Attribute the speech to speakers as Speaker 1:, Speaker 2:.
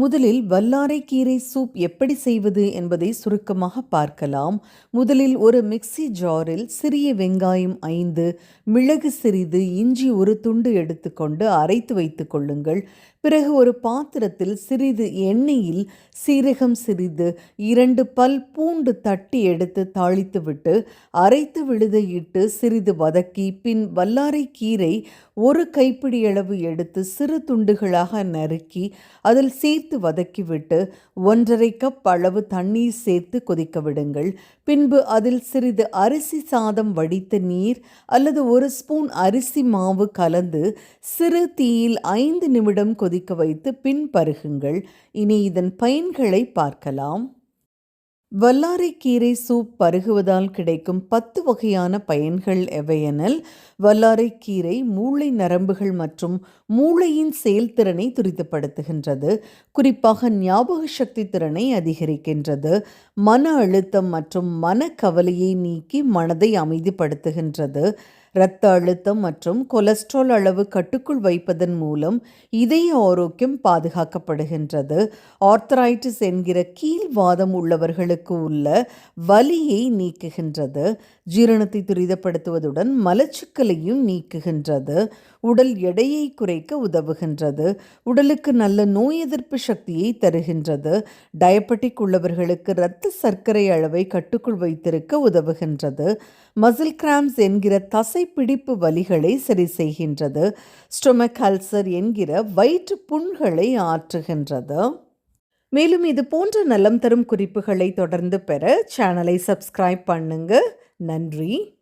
Speaker 1: முதலில் வல்லாரை கீரை சூப் எப்படி செய்வது என்பதை சுருக்கமாக பார்க்கலாம். முதலில் ஒரு மிக்ஸி ஜாரில் சிறிய வெங்காயம் ஐந்து மிளகு சிறிது இஞ்சி ஒரு துண்டு எடுத்துக்கொண்டு அரைத்து வைத்துக் கொள்ளுங்கள். பிறகு ஒரு பாத்திரத்தில் சிறிது எண்ணெயில் சீரகம் சிறிது இரண்டு பல் பூண்டு தட்டி எடுத்து தாளித்துவிட்டு அரைத்து விழுதையிட்டு சிறிது வதக்கி பின் வல்லாரைக்கீரை ஒரு கைப்பிடி அளவு எடுத்து சிறு துண்டுகளாக நறுக்கி அதில் சேர்த்து வதக்கிவிட்டு ஒன்றரை கப் அளவு தண்ணீர் சேர்த்து கொதிக்க விடுங்கள் பின்பு அதில் சிறிது அரிசி சாதம் வடித்த நீர் அல்லது ஒரு ஸ்பூன் அரிசி மாவு கலந்து சிறு தீயில் ஐந்து நிமிடம் கொதிக்க வைத்து பின் பருகுங்கள். இனி இதன் பயன்களை பார்க்கலாம். வல்லாரைக்கீரை சூப் பருகுவதால் கிடைக்கும் பத்து வகையான பயன்கள் எவையெனில் வல்லாரைக்கீரை மூளை நரம்புகள் மற்றும் மூளையின் செயல்திறனை துரிதப்படுத்துகின்றது குறிப்பாக ஞாபக சக்தி திறனை அதிகரிக்கின்றது மன அழுத்தம் மற்றும் மன கவலையை நீக்கி மனதை அமைதிப்படுத்துகின்றது இரத்த அழுத்தம் மற்றும் கொலஸ்ட்ரால் அளவு கட்டுக்குள் வைப்பதன் மூலம் இதய ஆரோக்கியம் பாதுகாக்கப்படுகின்றது. ஆர்த்தரைட்டிஸ் என்கிற கீழ்வாதம் உள்ளவர்களுக்கு உள்ள வலியை நீக்குகின்றது. ஜீரணத்தை துரிதப்படுத்துவதுடன் மலச்சிக்கலையும் நீக்குகின்றது. உடல் எடையை குறைக்க உதவுகின்றது. உடலுக்கு நல்ல நோய் எதிர்ப்பு சக்தியை தருகின்றது. டயபெட்டிக் உள்ளவர்களுக்கு இரத்த சர்க்கரை அளவை கட்டுக்குள் வைத்திருக்க உதவுகின்றது. மசில் கிராம்ஸ் என்கிற தசை பிடிப்பு வலிகளை சரி செய்கின்றது. ஸ்டொமக் அல்சர் என்கிற வயிற்று புண்களை ஆற்றுகின்றது. மேலும் இது போன்ற நலம் தரும் குறிப்புகளை தொடர்ந்து பெற சேனலை சப்ஸ்கிரைப் பண்ணுங்க. நன்றி.